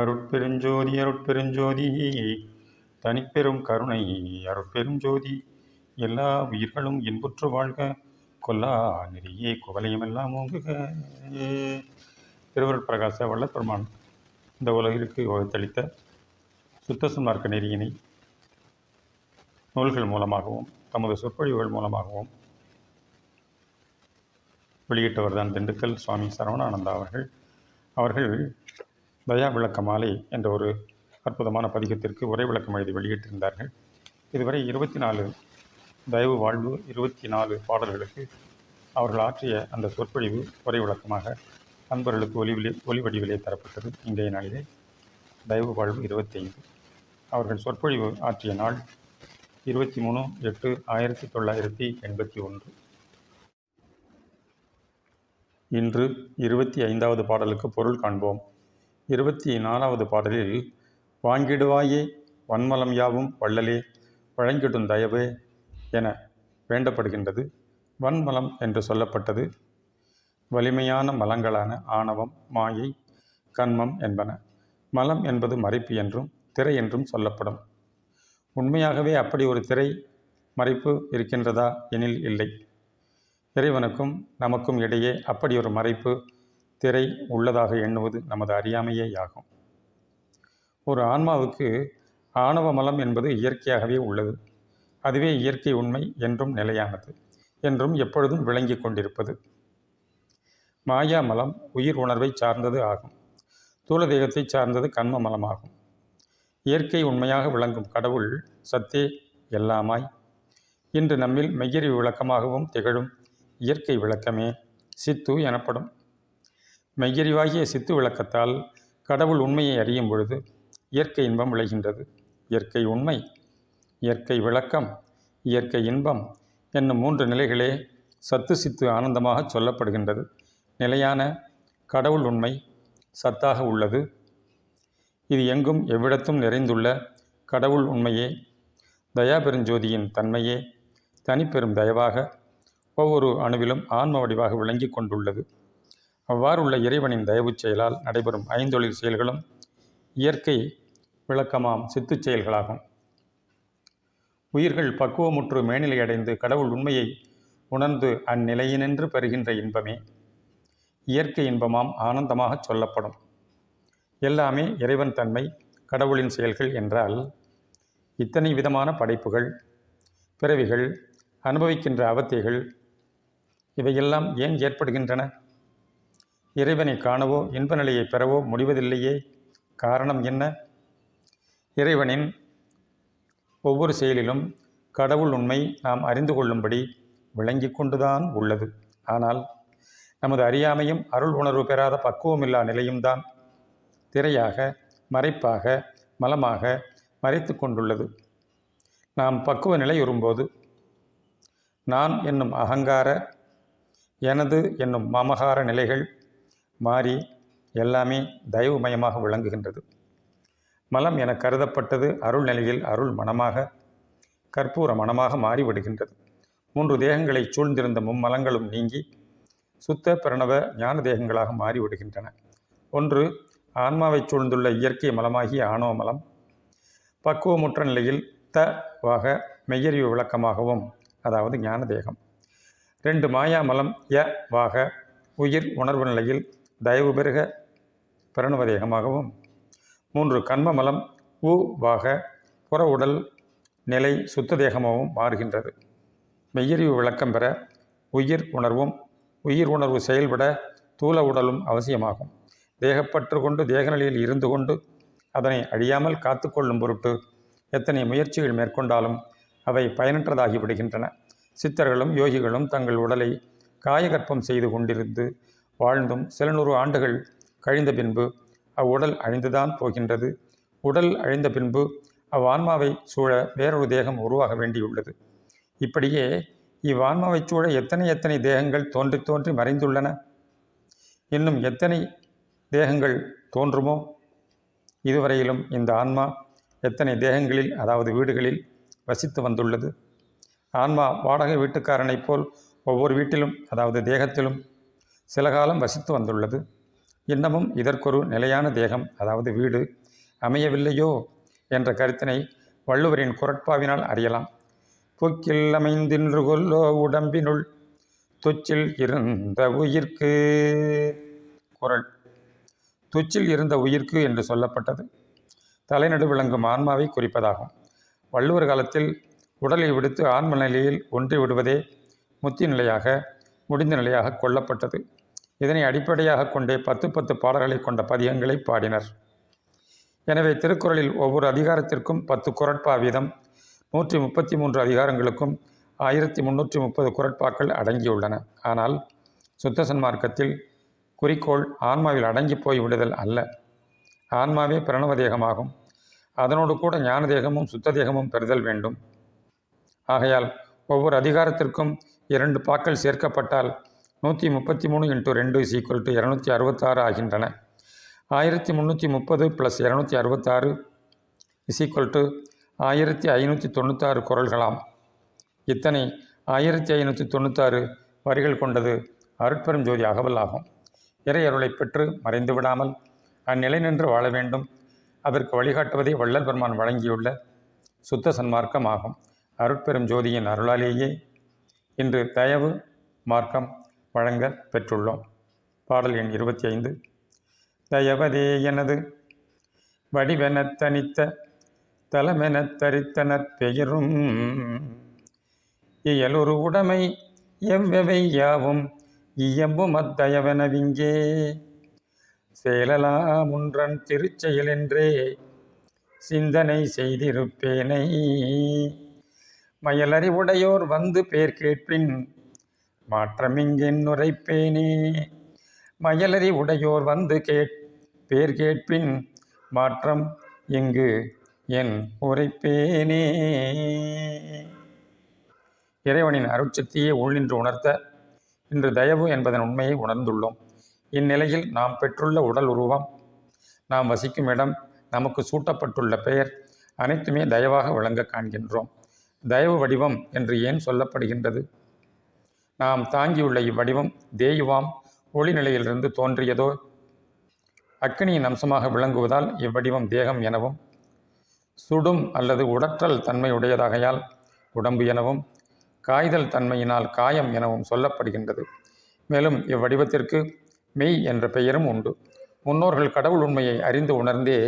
அருட்பெருஞ்சோதி அருட்பெருஞ்சோதி தனிப்பெரும் கருணை அருட்பெருஞ்சோதி. எல்லா உயிர்களும் இன்புற்று வாழ்க. கொல்லா நெறியே குவலையுமெல்லாம் ஓங்குக. திருவருள் பிரகாச வல்லப்பெருமான் இந்த உலகிற்கு வகுத்தளித்த சுத்த சுமார்க்க நெறியினை நூல்கள் மூலமாகவும் தமது சொற்பொழிவுகள் மூலமாகவும் வெளியிட்டவர் தான் திண்டுக்கல் சுவாமி சரவணானந்தா அவர்கள். அவர்கள் தயா விளக்க மாலை என்ற ஒரு அற்புதமான பதிகத்திற்கு உரை விளக்கம் எழுதி வெளியிட்டிருந்தார்கள். இதுவரை இருபத்தி நாலு தயவு வாழ்வு இருபத்தி நாலு பாடல்களுக்கு அவர்கள் ஆற்றிய அந்த சொற்பொழிவு உரை விளக்கமாக அன்பர்களுக்கு ஒலிவிலே ஒலி வடிவிலே தரப்பட்டது. இன்றைய நாளிலே தயவு வாழ்வு இருபத்தைந்து. அவர்கள் சொற்பொழிவு ஆற்றிய நாள் இருபத்தி மூணு எட்டு ஆயிரத்தி தொள்ளாயிரத்தி எண்பத்தி ஒன்று. இன்று இருபத்தி ஐந்தாவது பாடலுக்கு பொருள் காண்போம். இருபத்தி நாலாவது பாடலில் வாங்கிடுவாயே வன்மலம் யாவும் வள்ளலே வழங்கிடும் தயவே என வேண்டப்படுகின்றது. வன்மலம் என்று சொல்லப்பட்டது வலிமையான மலங்களான ஆணவம் மாயை கண்மம் என்பன. மலம் என்பது மறைப்பு என்றும் திரை என்றும் சொல்லப்படும். உண்மையாகவே அப்படி ஒரு திரை மறைப்பு இருக்கின்றதா எனில் இல்லை. இறைவனுக்கும் நமக்கும் இடையே அப்படி ஒரு மறைப்பு திரை உள்ளதாக எண்ணுவது நமது அறியாமையே ஆகும் ஒரு ஆன்மாவுக்கு ஆணவ மலம் என்பது இயற்கையாகவே உள்ளது. அதுவே இயற்கை உண்மை என்றும் நிலையானது என்றும் எப்பொழுதும் விளங்கி கொண்டிருப்பது. மாயா மலம் உயிர் உணர்வை சார்ந்தது ஆகும். தூலதேகத்தை சார்ந்தது கண்ம மலமாகும். இயற்கை உண்மையாக விளங்கும் கடவுள் சத்தே எல்லாமாய். இன்று நம்மில் மெய்யறிவு விளக்கமாகவும் திகழும் இயற்கை விளக்கமே சித்து எனப்படும் மெய்யறிவாகிய சித்து விளக்கத்தால் கடவுள் உண்மையை அறியும் பொழுது இயற்கை இன்பம் விளைகின்றது. இயற்கை உண்மை இயற்கை விளக்கம் இயற்கை இன்பம் என்னும் மூன்று நிலைகளே சத்து சித்து ஆனந்தமாக சொல்லப்படுகின்றது. நிலையான கடவுள் உண்மை சத்தாக உள்ளது. இது எங்கும் எவ்விடத்தும் நிறைந்துள்ள கடவுள் உண்மையே. தயாபெருஞ்சோதியின் தன்மையே தனிப்பெரும் தயவாக ஒவ்வொரு அணுவிலும் ஆன்ம வடிவாக விளங்கி கொண்டுள்ளது. அவ்வாறுள்ள இறைவனின் தயவுச் செயலால் நடைபெறும் ஐந்தொழில் செயல்களும் இயற்கை விளக்கமாம் சித்துச் செயல்களாகும். உயிர்கள் பக்குவமுற்று மேனிலை அடைந்து கடவுள் உண்மையை உணர்ந்து அந்நிலையினின்று பெறுகின்ற இன்பமே. இயற்கை இன்பமாம் ஆனந்தமாக சொல்லப்படும். எல்லாமே இறைவன் தன்மை கடவுளின் செயல்கள் என்றால் இத்தனை விதமான படைப்புகள் பிறவிகள் அனுபவிக்கின்ற அவத்தைகள் இவையெல்லாம் ஏன் ஏற்படுகின்றன? இறைவனை காணவோ இன்ப நிலையை பெறவோ முடிவதில்லையே. காரணம் என்ன? இறைவனின் ஒவ்வொரு செயலிலும் கடவுள் உண்மை நாம் அறிந்து கொள்ளும்படி விளங்கி கொண்டுதான் உள்ளது. ஆனால் நமது அறியாமையும் அருள் உணர்வு பெறாத பக்குவமில்லா நிலையும் தான் திரையாக மறைப்பாக மலமாக மறைத்து கொண்டுள்ளது. நாம் பக்குவ நிலையுறும்போது நான் என்னும் அகங்கார எனது என்னும் மமகார நிலைகள் மாறி எல்லாமே தயவுமயமாக விளங்குகின்றது. மலம் என கருதப்பட்டது அருள் நிலையில் அருள் மனமாக கற்பூர மனமாக மாறிவிடுகின்றது. மூன்று தேகங்களை சூழ்ந்திருந்த மும்மலங்களும் நீங்கி சுத்த பிரணவ ஞான தேகங்களாக மாறிவிடுகின்றன. ஒன்று ஆன்மாவை சூழ்ந்துள்ள இயற்கை மலமாகிய ஆணவ மலம். பக்குவமுற்ற நிலையில் த வாக மெய்யறிவு விளக்கமாகவும் அதாவது ஞான தேகம். ரெண்டு மாயா மலம் ய வாக உயிர் உணர்வு நிலையில் தயவு பெருக பிரணவதேகமாகவும். மூன்று கண்மமலம் உ வாக புற உடல் நிலை சுத்த தேகமாகவும் மாறுகின்றது. மெய்யறிவு விளக்கம் பெற உயிர் உணர்வும் உயிர் உணர்வு செயல்பட தூல உடலும் அவசியமாகும். தேகப்பற்று கொண்டு தேகநிலையில் இருந்து கொண்டு அதனை அழியாமல் காத்து கொள்ளும் பொருட்டு எத்தனை முயற்சிகள் மேற்கொண்டாலும் அவை பயனற்றதாகிவிடுகின்றன சித்தர்களும் யோகிகளும் தங்கள் உடலை காயகற்பம் செய்து கொண்டிருந்து வாழ்ந்தும் சில நூறு ஆண்டுகள் கழிந்த பின்பு அவ்வுடல் அழிந்துதான் போகின்றது. உடல் அழிந்த பின்பு அவ்வான்மாவை சூழ வேறொரு தேகம் உருவாக வேண்டியுள்ளது. இப்படியே இவ்வான்மாவை சூழ எத்தனை எத்தனை தேகங்கள் தோன்றி தோன்றி மறைந்துள்ளன? இன்னும் எத்தனை தேகங்கள் தோன்றுமோ? இதுவரையிலும் இந்த ஆன்மா எத்தனை தேகங்களில் அதாவது வீடுகளில் வசித்து வந்துள்ளது? ஆன்மா வாடகை வீட்டுக்காரனைப் போல் ஒவ்வொரு வீட்டிலும் அதாவது தேகத்திலும் சில காலம் வசித்து வந்துள்ளது. இன்னமும் இதற்கொரு நிலையான தேகம் அதாவது வீடு அமையவில்லையோ என்ற கருத்தினை வள்ளுவரின் குரட்பாவினால் அறியலாம். பூக்கில் அமைந்தின்று கொல்லோ உடம்பினுள் துச்சில் இருந்த உயிர்க்கு குரல். துச்சில் இருந்த உயிர்க்கு என்று சொல்லப்பட்டது. தலைநடு விளங்கும் ஆன்மாவை குறிப்பதாகும். வள்ளுவர் காலத்தில் உடலை விடுத்து ஆன்ம நிலையில் ஒன்றி விடுவதே முத்தி நிலையாக முடிந்த நிலையாக கொள்ளப்பட்டது இதனை அடிப்படையாக கொண்டே பத்து பத்து பாடல்களை கொண்ட பதிகங்களை பாடினர். எனவே திருக்குறளில் ஒவ்வொரு அதிகாரத்திற்கும் பத்து குரட்பா வீதம் நூற்றி முப்பத்தி மூன்று அதிகாரங்களுக்கும் ஆயிரத்தி முந்நூற்றி முப்பது குரட்பாக்கள் அடங்கியுள்ளன. ஆனால் சுத்த சன்மார்க்கத்தில் குறிக்கோள் ஆன்மாவில் அடங்கி போய் விடுதல் அல்ல. ஆன்மாவே பிரணவ தேகமாகும் அதனோடு கூட ஞான தேகமும் சுத்த தேகமும் பெறுதல் வேண்டும். ஆகையால் ஒவ்வொரு அதிகாரத்திற்கும் இரண்டு பாக்கள் சேர்க்கப்பட்டால் நூற்றி முப்பத்தி மூணு இன்ட்டு ரெண்டு இஸ் ஈக்குவல் டு இரநூத்தி அறுபத்தாறு ஆகின்றன. ஆயிரத்தி முந்நூற்றி முப்பது ப்ளஸ் இரநூத்தி அறுபத்தாறு இஸ் ஈக்குவல் டு ஆயிரத்தி ஐநூற்றி தொண்ணூத்தாறு குரல்களாம். இத்தனை ஆயிரத்தி ஐநூற்றி தொண்ணூத்தாறு வரிகள் கொண்டது அருட்பெரும் ஜோதி அகவல் ஆகும் இறை பெற்று மறைந்து விடாமல் அந்நிலை நின்று வாழ வேண்டும். அதற்கு வழிகாட்டுவதை வள்ளல் பெருமான் வழங்கியுள்ள சுத்த சன்மார்க்கம் ஆகும் அருட்பெரும் ஜோதியின் அருளாலேயே இன்று தயவு மார்க்கம் வழங்க பெற்றுள்ளோம். பாடல் எண் இருபத்தி ஐந்து தயவதே எனது வடிவெனத் தனித்த தலமெனத் தரித்தனர் பெயரும் இயலுரு உடைமை எவ்வெவை யாவும் இயம்பும் அத்தயவெனவிங்கே அத்தயவனவிங்கே திருச்செயல் திருச்செயலென்றே சிந்தனை செய்திருப்பேனை. மயலறிவுடையோர் வந்து பேர் கேட்பின் மாற்றமிங்கின் உரைப்பேனே மயலறி உடையோர் வந்து கேட் பேர் கேட்பின் மாற்றம் இங்கு என் உரைப்பேனே. இறைவனின் அருட்சக்தியை உள்நின்று உணர்த்த இன்று தயவு என்பதன் உண்மையை உணர்ந்துள்ளோம். இந்நிலையில் நாம் பெற்றுள்ள உடல் உருவம் நாம் வசிக்கும் இடம் நமக்கு சூட்டப்பட்டுள்ள பெயர் அனைத்துமே தயவாக விளங்க காண்கின்றோம். தயவு வடிவம் என்று ஏன் சொல்லப்படுகின்றது? நாம் தாங்கியுள்ள இவ்வடிவம் தேயுவாம் ஒளிநிலையிலிருந்து தோன்றியதோ? அக்னியின் அம்சமாக விளங்குவதால் இவ்வடிவம் தேகம் எனவும் சுடும் அல்லது உடற்றல் தன்மை உடையதாகையால் உடம்பு எனவும் காய்தல் தன்மையினால் காயம் எனவும் சொல்லப்படுகின்றது. மேலும் இவ்வடிவத்திற்கு மெய் என்ற பெயரும் உண்டு. முன்னோர்கள் கடவுள் உண்மையை அறிந்து உணர்ந்தே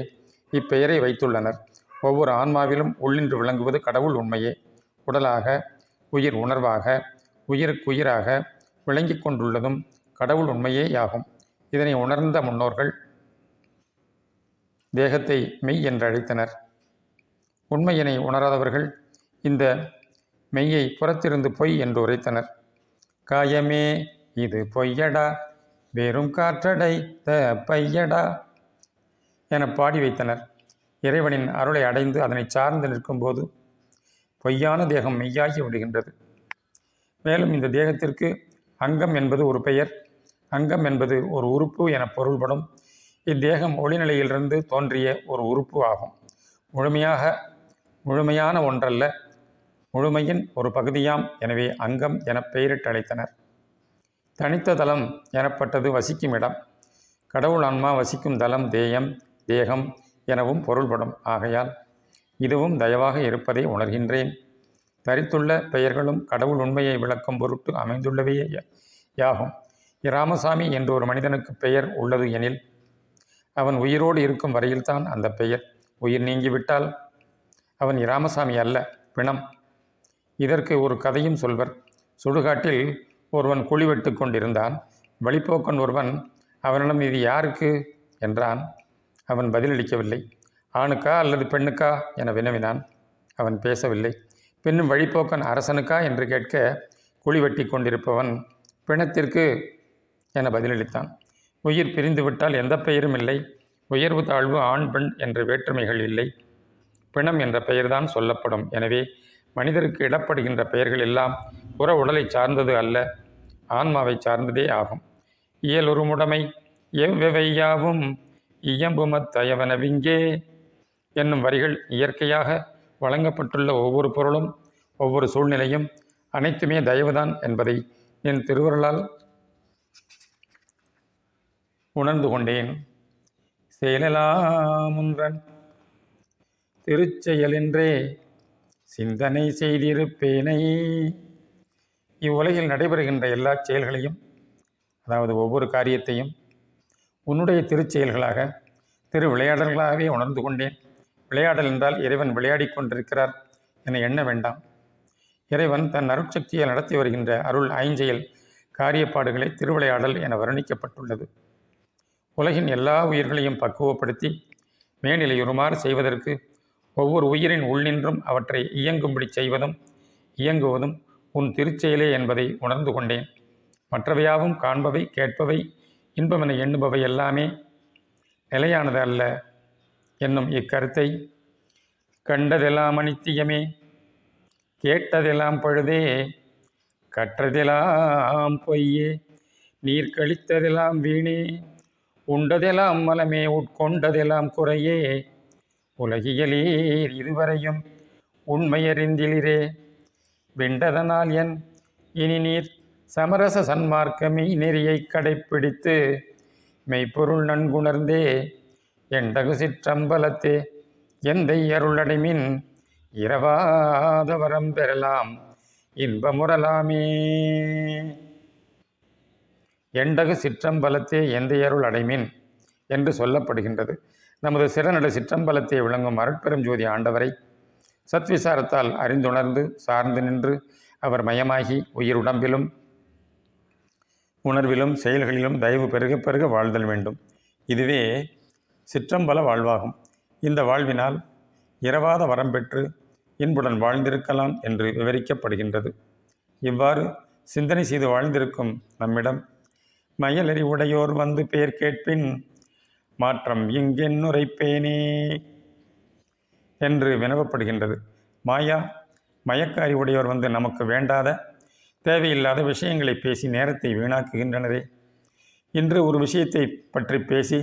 இப்பெயரை வைத்துள்ளனர். ஒவ்வொரு ஆன்மாவிலும் உள்ளின்று விளங்குவது கடவுள் உண்மையே. உடலாக உயிர் உணர்வாக உயிருக்குயிராக விளங்கி கொண்டுள்ளதும் கடவுள் உண்மையேயாகும். இதனை உணர்ந்த முன்னோர்கள் தேகத்தை மெய் என்று அழைத்தனர். உண்மையினை உணராதவர்கள் இந்த மெய்யை புறத்திருந்து பொய் என்று உரைத்தனர். காயமே இது பொய்யடா வெறும் காற்றடை த பையடா என பாடி வைத்தனர். இறைவனின் அருளை அடைந்து அதனை சார்ந்து நிற்கும்போது பொய்யான தேகம் மெய்யாகி விடுகின்றது. மேலும் இந்த தேகத்திற்கு அங்கம் என்பது ஒரு பெயர். அங்கம் என்பது ஒரு உறுப்பு என பொருள்படும். இத்தேகம் ஒளிநிலையிலிருந்து தோன்றிய ஒரு உறுப்பு ஆகும். முழுமையாக முழுமையான ஒன்றல்ல முழுமையின் ஒரு பகுதியாம். எனவே அங்கம் என பெயரிட்டு அழைத்தனர். தனித்த தலம் எனப்பட்டது வசிக்கும் இடம். கடவுள் ஆன்மா வசிக்கும் தலம் தேயம் தேகம் எனவும் பொருள்படும். ஆகையால் இதுவும் தயவாக இருப்பதை உணர்கின்றேன். தரித்துள்ள பெயர்களும் கடவுள் உண்மையை விளக்கும் பொருட்டு அமைந்துள்ளவையே யாகும். இராமசாமி என்று ஒரு மனிதனுக்கு பெயர் உள்ளது எனில் அவன் உயிரோடு இருக்கும் வரையில்தான் அந்த பெயர். உயிர் நீங்கிவிட்டால் அவன் இராமசாமி அல்ல பிணம். இதற்கு ஒரு கதையும் சொல்வர். சுடுகாட்டில் ஒருவன் குழி வெட்டு கொண்டிருந்தான். வழிப்போக்கன் ஒருவன் அவனிடம் இது யாருக்கு? என்றான். அவன் பதிலளிக்கவில்லை. ஆணுக்கா அல்லது பெண்ணுக்கா? என வினவினான். அவன் பேசவில்லை. பின்னும் வழிப்போக்கன் அரசனுக்கா என்று கேட்க குழி வெட்டி கொண்டிருப்பவன் பிணத்திற்கு என பதிலளித்தான். உயிர் பிரிந்துவிட்டால் எந்த பெயரும் இல்லை. உயர்வு தாழ்வு ஆண் பெண் என்ற வேற்றுமைகள் இல்லை. பிணம் என்ற பெயர்தான் சொல்லப்படும். எனவே மனிதருக்கு இடப்படுகின்ற பெயர்கள் எல்லாம் புற உடலை சார்ந்தது அல்ல ஆன்மாவை சார்ந்ததே ஆகும். இயலுருமுடைமை எவ்வெவையாவும் இயம்புமத்தயவனவிங்கே என்னும் வரிகள் இயற்கையாக வழங்கப்பட்டுள்ள ஒவ்வொரு பொருளும் ஒவ்வொரு சூழ்நிலையும் அனைத்துமே தயவுதான் என்பதை என் திருவருளால் உணர்ந்து கொண்டேன். செயலலாமுன்றன் திருச்செயலென்றே சிந்தனை செய்திருப்பேனை. இவ்வுலகில் நடைபெறுகின்ற எல்லா செயல்களையும் அதாவது ஒவ்வொரு காரியத்தையும் உன்னுடைய திருச்செயல்களாக திரு விளையாடல்களாகவே உணர்ந்து கொண்டேன். விளையாடல் என்றால் இறைவன் விளையாடி கொண்டிருக்கிறார் என எண்ண வேண்டாம். இறைவன் தன் அருட்சக்தியால் நடத்தி வருகின்ற அருள் ஐஞ்செயல் காரியப்பாடுகளை திருவிளையாடல் என வர்ணிக்கப்பட்டுள்ளது. உலகின் எல்லா உயிர்களையும் பக்குவப்படுத்தி மேனிலையுறுமாறு செய்வதற்கு ஒவ்வொரு உயிரின் உள்நின்றும் அவற்றை இயங்கும்படி செய்வதும் இயங்குவதும் உன் திருச்செயலே என்பதை உணர்ந்து கொண்டேன். மற்றவையாவும் காண்பவை கேட்பவை இன்பமென எண்ணுபவை எல்லாமே நிலையானது அல்ல. என்னும் இக்கருத்தை கண்டதெல்லாம் அனித்தியமே கேட்டதெல்லாம் பழுதே கற்றதெல்லாம் பொய்யே நீர் கழித்ததெல்லாம் வீணே உண்டதெல்லாம் மலமே உட்கொண்டதெல்லாம் குறையே உலகியலீர் இதுவரையும் உண்மையறிந்திலிரே வெண்டதனால் என் இனி நீர் சமரச சன்மார்க்கமே நெறியை கடைப்பிடித்து மெய்ப்பொருள் நன்குணர்ந்தே எண்டகு சிற்றம்பலத்தே எந்தை அருளடைமின்? இரவாத வரம் பெறலாம் இன்பமுறலாமே. எண்டகு சிற்றம்பலத்தே எந்தையருள் அடைமின் என்று சொல்லப்படுகின்றது. நமது சிறநட சிற்றம்பலத்தை விளங்கும் அருட்பெரும் ஜோதி ஆண்டவரை சத்விசாரத்தால் அறிந்துணர்ந்து சார்ந்து நின்று அவர் மயமாகி உயிர் உடம்பிலும் உணர்விலும் செயல்களிலும் தயவு பெருக பெருக வாழ்தல் வேண்டும். இதுவே சிற்றம்பல வாழ்வாகும். இந்த வாழ்வினால் இரவாத வரம் பெற்று இன்புடன் வாழ்ந்திருக்கலாம் என்று விவரிக்கப்படுகின்றது. இவ்வாறு சிந்தனை செய்து வாழ்ந்திருக்கும் நம்மிடம் மயலறி உடையோர் வந்து பெயர் கேட்பின் மாற்றம் இங்கென்னுரைப்பேனே என்று வினவப்படுகின்றது. மாயா மயக்க உடையோர் வந்து நமக்கு வேண்டாத தேவையில்லாத விஷயங்களை பேசி நேரத்தை வீணாக்குகின்றனரே. இன்று ஒரு விஷயத்தை பற்றி பேசி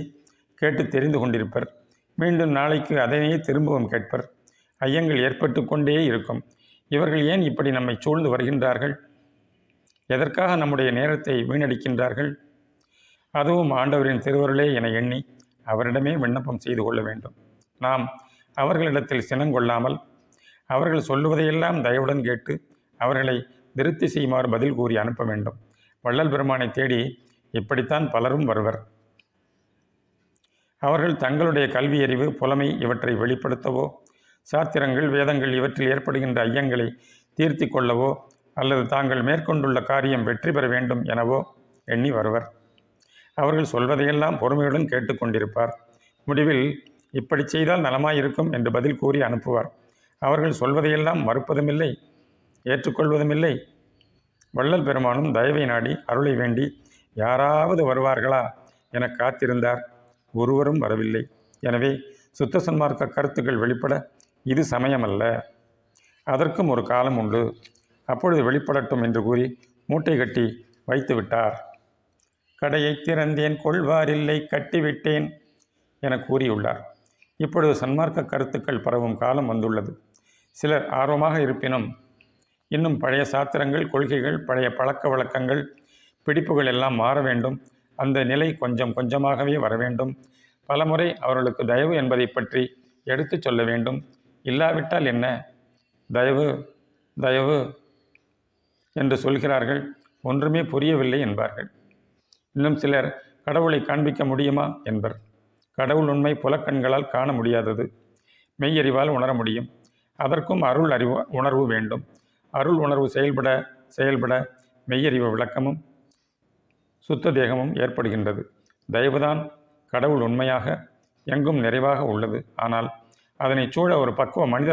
கேட்டு தெரிந்து கொண்டிருப்பர். மீண்டும் நாளைக்கு அதனையே திரும்பவும் கேட்பர். ஐயங்கள் ஏற்பட்டு கொண்டே இருக்கும். இவர்கள் ஏன் இப்படி நம்மை சூழ்ந்து வருகின்றார்கள்? எதற்காக நம்முடைய நேரத்தை வீணடிக்கின்றார்கள்? அதுவும் ஆண்டவரின் திருவருளே என எண்ணி அவரிடமே விண்ணப்பம் செய்து கொள்ள வேண்டும். நாம் அவர்களிடத்தில் சினங்கொள்ளாமல் அவர்கள் சொல்லுவதையெல்லாம் தயவுடன் கேட்டு அவர்களை திருப்தி செய்யுமாறு பதில் கூறி அனுப்ப வேண்டும். வள்ளல் பெருமானை தேடி இப்படித்தான் பலரும் வருவர். அவர்கள் தங்களுடைய கல்வியறிவு புலமை இவற்றை வெளிப்படுத்தவோ சாத்திரங்கள் வேதங்கள் இவற்றில் ஏற்படுகின்ற ஐயங்களை தீர்த்தி கொள்ளவோ அல்லது தாங்கள் மேற்கொண்டுள்ள காரியம் வெற்றி பெற வேண்டும் எனவோ எண்ணி வருவர். அவர்கள் சொல்வதையெல்லாம் பொறுமையுடன் கேட்டுக்கொண்டிருப்பார் முடிவில் இப்படி செய்தால் நலமாயிருக்கும் என்று பதில் கூறி அனுப்புவார். அவர்கள் சொல்வதையெல்லாம் மறுப்பதுமில்லை ஏற்றுக்கொள்வதுமில்லை. வள்ளல் பெருமானும் தயவை நாடி அருளை வேண்டி யாராவது வருவார்களா? என காத்திருந்தார். ஒருவரும் வரவில்லை. எனவே சுத்த சன்மார்க்க கருத்துக்கள் வெளிப்பட இது சமயமல்ல. அதற்கும் ஒரு காலம் உண்டு. அப்பொழுது வெளிப்படட்டும் என்று கூறி மூட்டை கட்டி வைத்து விட்டார். கடையை திறந்தேன் கொள்வாரில்லை கட்டிவிட்டேன் என கூறியுள்ளார். இப்பொழுது சன்மார்க்க கருத்துக்கள் பரவும் காலம் வந்துள்ளது. சிலர் ஆர்வமாக இருப்பினும் இன்னும் பழைய சாத்திரங்கள் கொள்கைகள் பழைய பழக்க வழக்கங்கள் பிடிப்புகள் எல்லாம் மாற வேண்டும். அந்த நிலை கொஞ்சம் கொஞ்சமாகவே வர வேண்டும். பலமுறை அவர்களுக்கு தயவு என்பதை பற்றி எடுத்துச் சொல்ல வேண்டும். இல்லாவிட்டால் என்ன? தயவு தயவு என்று சொல்கிறார்கள். ஒன்றுமே புரியவில்லை என்பார்கள். இன்னும் சிலர் கடவுளை காண்பிக்க முடியுமா என்பர். கடவுள் உண்மை புலக்கண்களால் காண முடியாதது. மெய்யறிவால் உணர முடியும். அதற்கும் அருள் அறிவு உணர்வு வேண்டும். அருள் உணர்வு செயல்பட செயல்பட மெய்யறிவு விளக்கமும் சுத்த தேகமும் ஏற்படுகின்றது. தயவுதான் கடவுள் உண்மையாக எங்கும் நிறைவாக உள்ளது. ஆனால் அதனை சூழ ஒரு பக்குவ மனித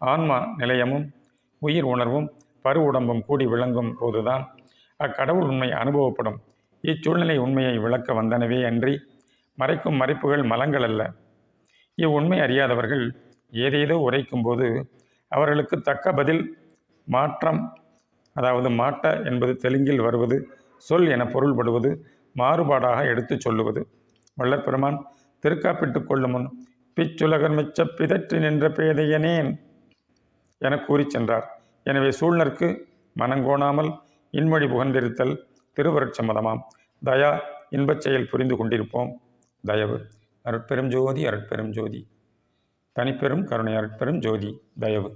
ஆன்மா நிலையமும் உயிர் உணர்வும் பரு உடம்பும் கூடி விளங்கும் போதுதான் அக்கடவுள் உண்மை அனுபவப்படும். இச்சூழ்நிலை உண்மையை விளக்க வந்தனவே அன்றி மறைக்கும் மறைப்புகள் மலங்கள் அல்ல. இவ்வுண்மை அறியாதவர்கள் ஏதேதோ உரைக்கும்போது அவர்களுக்கு தக்க பதில் மாற்றம் அதாவது மாட்ட என்பது தெலுங்கில் வருவது சொல் என பொருள்படுவது மாறுபாடாக எடுத்துச் சொல்லுவது. வள்ளற்பெருமான் திருக்காப்பிட்டுக் கொள்ளும் முன் பிச்சுலகர் மிச்ச பிதற்றி நின்ற பேதையனேன் என கூறிச் சென்றார். எனவே சூழ்நர்க்கு மனங்கோணாமல் இன்மொழி புகழ்ந்திருத்தல் திருவருட்சம்மதமாம் தயா இன்பச் செயல் புரிந்து கொண்டிருப்போம். தயவு. அருட்பெரும் ஜோதி அருட்பெரும் ஜோதி. தனிப்பெரும் கருணை அருட்பெரும் ஜோதி. தயவு.